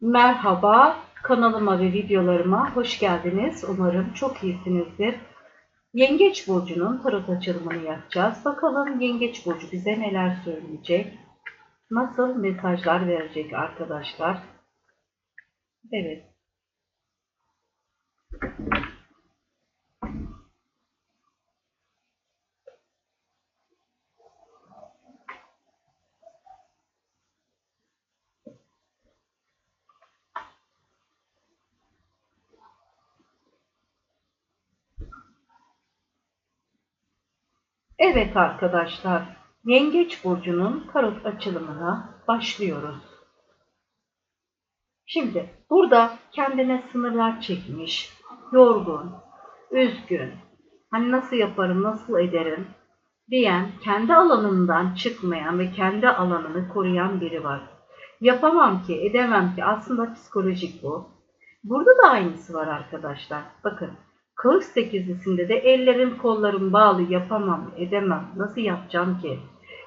Merhaba, kanalıma ve videolarıma hoş geldiniz. Umarım çok iyisinizdir. Yengeç Burcu'nun tarot açılımını yapacağız. Bakalım Yengeç Burcu bize neler söyleyecek? Nasıl mesajlar verecek arkadaşlar? Evet. Evet arkadaşlar, Yengeç Burcu'nun tarot açılımına başlıyoruz. Şimdi burada kendine sınırlar çekmiş, yorgun, üzgün, hani nasıl yaparım, nasıl ederim diyen, kendi alanından çıkmayan ve kendi alanını koruyan biri var. Yapamam ki, edemem ki aslında psikolojik bu. Burada da aynısı var arkadaşlar. Bakın Kılıç sekizlisinde de ellerim kollarım bağlı yapamam edemem nasıl yapacağım ki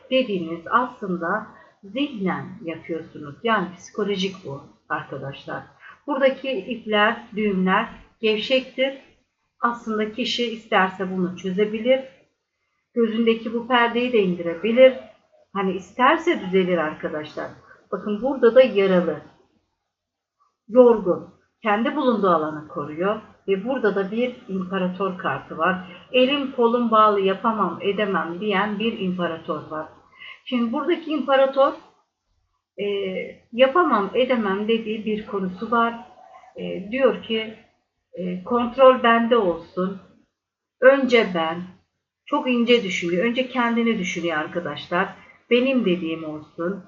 dediğiniz aslında zihnen yapıyorsunuz. Yani psikolojik bu arkadaşlar. Buradaki ipler, düğümler gevşektir. Aslında kişi isterse bunu çözebilir. Gözündeki bu perdeyi de indirebilir. Hani isterse düzelir arkadaşlar. Bakın burada da yaralı. Yorgun. Kendi bulunduğu alanı koruyor. Ve burada da bir imparator kartı var. Elim kolum bağlı yapamam edemem diyen bir imparator var. Şimdi buradaki imparator e, yapamam edemem dediği bir konusu var. E, diyor ki e, kontrol bende olsun. Önce ben. Çok ince düşünüyor. Önce kendini düşünüyor arkadaşlar. Benim dediğim olsun.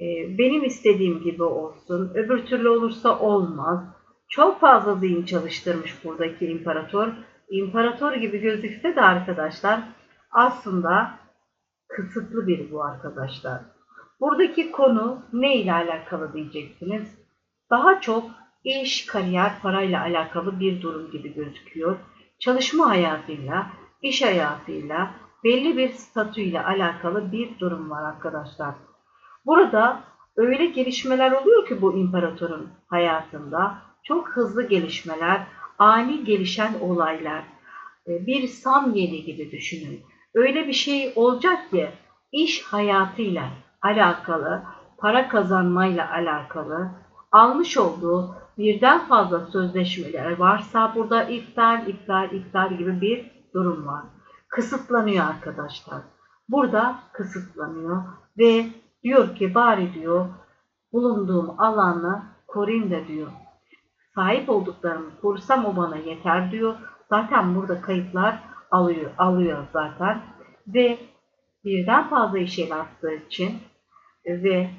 E, benim istediğim gibi olsun. Öbür türlü olursa olmaz çok fazla zihin çalıştırmış buradaki imparator. İmparator gibi gözükse de arkadaşlar aslında kısıtlı bir bu arkadaşlar. Buradaki konu ne ile alakalı diyeceksiniz. Daha çok iş, kariyer, parayla alakalı bir durum gibi gözüküyor. Çalışma hayatıyla, iş hayatıyla, belli bir statüyle alakalı bir durum var arkadaşlar. Burada öyle gelişmeler oluyor ki bu imparatorun hayatında çok hızlı gelişmeler, ani gelişen olaylar, e, bir samyeli gibi düşünün. Öyle bir şey olacak ki iş hayatıyla alakalı, para kazanmayla alakalı, almış olduğu birden fazla sözleşmeler varsa burada iptal, iptal, iptal gibi bir durum var. Kısıtlanıyor arkadaşlar. Burada kısıtlanıyor ve diyor ki bari diyor bulunduğum alanı koruyayım da diyor sahip olduklarımı korusam o bana yeter diyor. Zaten burada kayıtlar alıyor, alıyor zaten. Ve birden fazla işe yaptığı için ve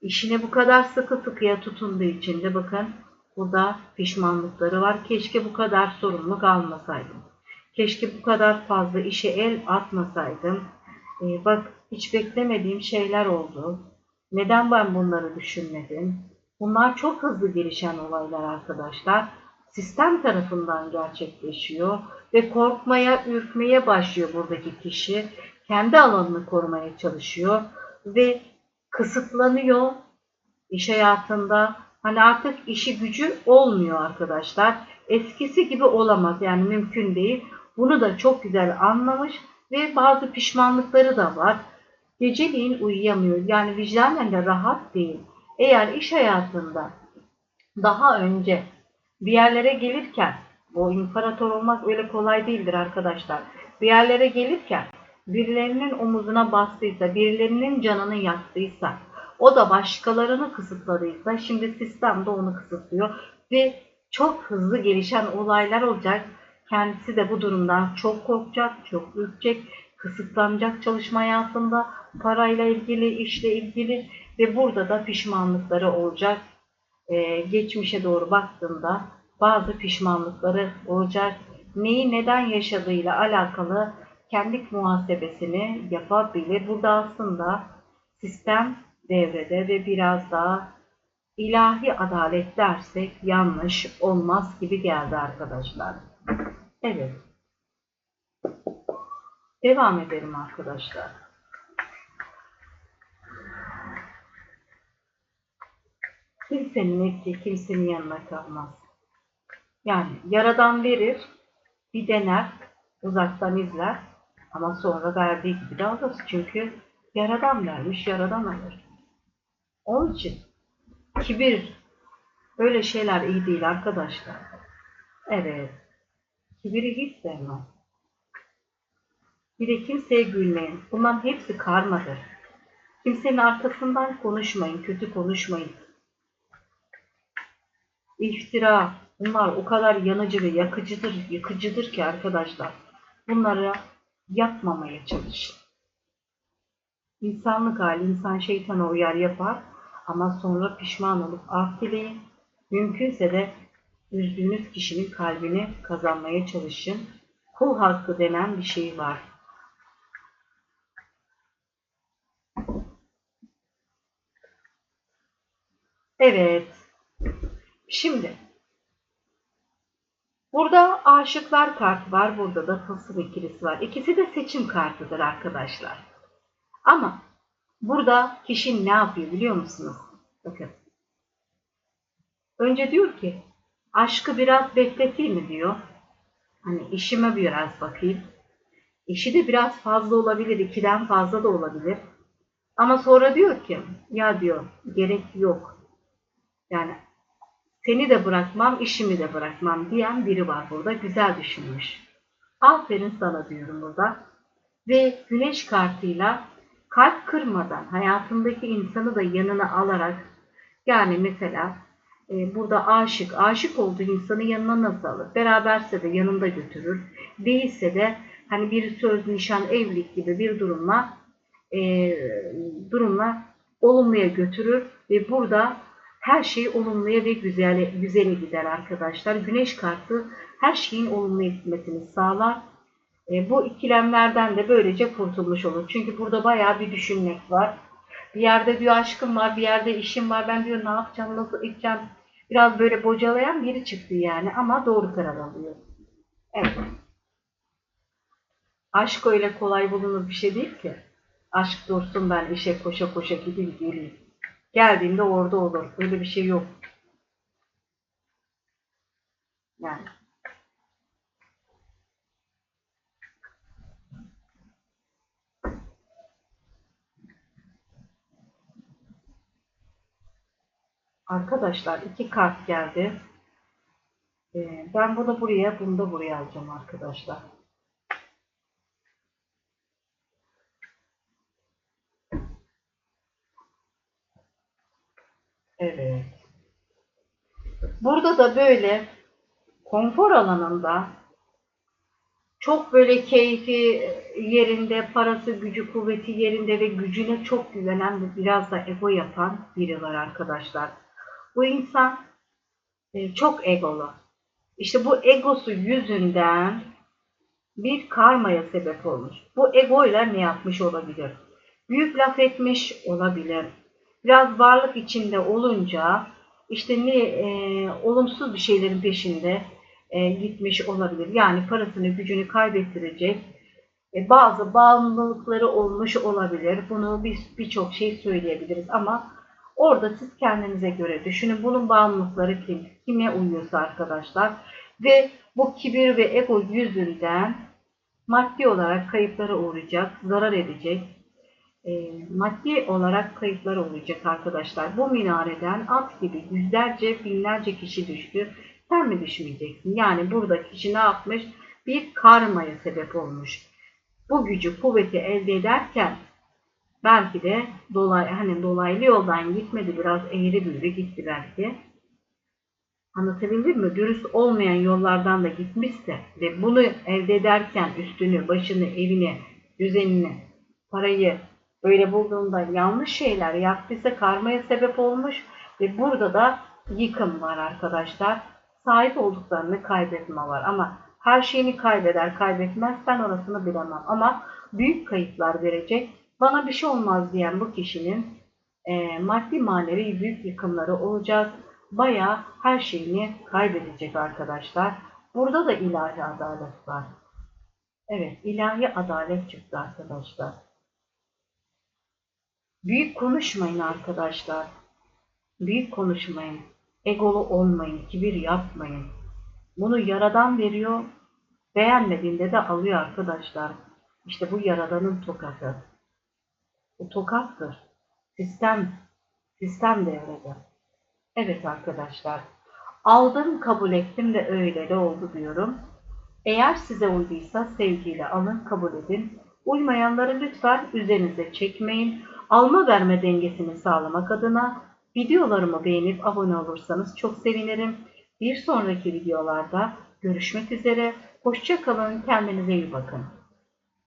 işine bu kadar sıkı sıkıya tutunduğu için de bakın burada pişmanlıkları var. Keşke bu kadar sorumluluk almasaydım. Keşke bu kadar fazla işe el atmasaydım. Ee, bak hiç beklemediğim şeyler oldu. Neden ben bunları düşünmedim? Bunlar çok hızlı gelişen olaylar arkadaşlar. Sistem tarafından gerçekleşiyor ve korkmaya, ürkmeye başlıyor buradaki kişi. Kendi alanını korumaya çalışıyor ve kısıtlanıyor iş hayatında. Hani artık işi gücü olmuyor arkadaşlar. Eskisi gibi olamaz yani mümkün değil. Bunu da çok güzel anlamış ve bazı pişmanlıkları da var. Geceliğin uyuyamıyor. Yani vicdanen de rahat değil. Eğer iş hayatında daha önce bir yerlere gelirken, o imparator olmak öyle kolay değildir arkadaşlar. Bir yerlere gelirken birilerinin omuzuna bastıysa, birilerinin canını yaktıysa, o da başkalarını kısıtladıysa şimdi sistem de onu kısıtlıyor ve çok hızlı gelişen olaylar olacak. Kendisi de bu durumdan çok korkacak, çok ürkecek, kısıtlanacak çalışma hayatında, parayla ilgili, işle ilgili ve burada da pişmanlıkları olacak. Ee, geçmişe doğru baktığında bazı pişmanlıkları olacak. Neyi neden yaşadığıyla alakalı kendi muhasebesini yapabilir. Burada aslında sistem devrede ve biraz daha ilahi adalet dersek yanlış olmaz gibi geldi arkadaşlar. Evet. Devam edelim arkadaşlar. Kimsenin etki kimsenin yanına kalmaz. Yani yaradan verir, bir dener, uzaktan izler ama sonra verdiği gibi de alır. Çünkü yaradan vermiş, yaradan alır. Onun için kibir, böyle şeyler iyi değil arkadaşlar. Evet, kibiri hiç sevmem. Bir de kimseye gülmeyin. Bunların hepsi karmadır. Kimsenin arkasından konuşmayın, kötü konuşmayın. İftira, bunlar o kadar yanıcı ve yakıcıdır, yıkıcıdır ki arkadaşlar. Bunları yapmamaya çalışın. İnsanlık hali, insan şeytana uyar yapar ama sonra pişman olup af dileyin. Mümkünse de üzdüğünüz kişinin kalbini kazanmaya çalışın. Kul hakkı denen bir şey var. Evet. Şimdi burada aşıklar kartı var. Burada da tılsım ikilisi var. İkisi de seçim kartıdır arkadaşlar. Ama burada kişi ne yapıyor biliyor musunuz? Bakın. Önce diyor ki aşkı biraz bekleteyim mi diyor. Hani işime biraz bakayım. İşi de biraz fazla olabilir. ikiden fazla da olabilir. Ama sonra diyor ki ya diyor gerek yok. Yani seni de bırakmam, işimi de bırakmam diyen biri var burada. Güzel düşünmüş. Aferin sana diyorum burada. Ve güneş kartıyla kalp kırmadan hayatındaki insanı da yanına alarak yani mesela e, burada aşık, aşık olduğu insanı yanına nasıl alır? Beraberse de yanında götürür. Değilse de hani bir söz, nişan, evlilik gibi bir durumla e, durumla olumluya götürür ve burada her şey olumluya ve güzele, güzele gider arkadaşlar. Güneş kartı her şeyin olumlu gitmesini sağlar. E, bu ikilemlerden de böylece kurtulmuş olur. Çünkü burada bayağı bir düşünmek var. Bir yerde diyor aşkım var, bir yerde işim var. Ben diyor ne yapacağım, nasıl edeceğim. Biraz böyle bocalayan biri çıktı yani ama doğru karar alıyor. Evet. Aşk öyle kolay bulunur bir şey değil ki. Aşk dostum ben işe koşa koşa gideyim geleyim. Geldiğinde orada olur. Öyle bir şey yok. Yani. Arkadaşlar iki kart geldi. Ee, ben bunu buraya, bunu da buraya alacağım arkadaşlar. Evet. Burada da böyle konfor alanında çok böyle keyfi yerinde, parası, gücü, kuvveti yerinde ve gücüne çok güvenen ve biraz da ego yapan biri var arkadaşlar. Bu insan e, çok egolu. İşte bu egosu yüzünden bir karmaya sebep olmuş. Bu egoyla ne yapmış olabilir? Büyük laf etmiş olabilir biraz varlık içinde olunca işte ne e, olumsuz bir şeylerin peşinde e, gitmiş olabilir. Yani parasını, gücünü kaybettirecek e, bazı bağımlılıkları olmuş olabilir. Bunu biz birçok şey söyleyebiliriz ama orada siz kendinize göre düşünün. Bunun bağımlılıkları kim? Kime uyuyorsa arkadaşlar. Ve bu kibir ve ego yüzünden maddi olarak kayıplara uğrayacak, zarar edecek, e, maddi olarak kayıplar olacak arkadaşlar. Bu minareden at gibi yüzlerce binlerce kişi düştü. Sen mi düşmeyeceksin? Yani burada kişi ne yapmış? Bir karmaya sebep olmuş. Bu gücü, kuvveti elde ederken belki de dolay, hani dolaylı yoldan gitmedi. Biraz eğri büğrü gitti belki. Anlatabildim mi? Dürüst olmayan yollardan da gitmişse ve bunu elde ederken üstünü, başını, evini, düzenini, parayı Öyle bulduğunda yanlış şeyler yaptıysa karmaya sebep olmuş ve burada da yıkım var arkadaşlar. Sahip olduklarını kaybetme var ama her şeyini kaybeder kaybetmez ben orasını bilemem ama büyük kayıplar verecek. Bana bir şey olmaz diyen bu kişinin e, maddi manevi büyük yıkımları olacak. Baya her şeyini kaybedecek arkadaşlar. Burada da ilahi adalet var. Evet ilahi adalet çıktı arkadaşlar. Büyük konuşmayın arkadaşlar. Büyük konuşmayın. Egolu olmayın. Kibir yapmayın. Bunu yaradan veriyor. Beğenmediğinde de alıyor arkadaşlar. İşte bu yaradanın tokatı. Bu tokattır. Sistem, sistem devrede. Evet arkadaşlar. Aldım, kabul ettim ve öyle de oldu diyorum. Eğer size uyduysa sevgiyle alın, kabul edin. Uymayanları lütfen üzerinize çekmeyin. Alma verme dengesini sağlamak adına videolarımı beğenip abone olursanız çok sevinirim. Bir sonraki videolarda görüşmek üzere. Hoşça kalın, kendinize iyi bakın.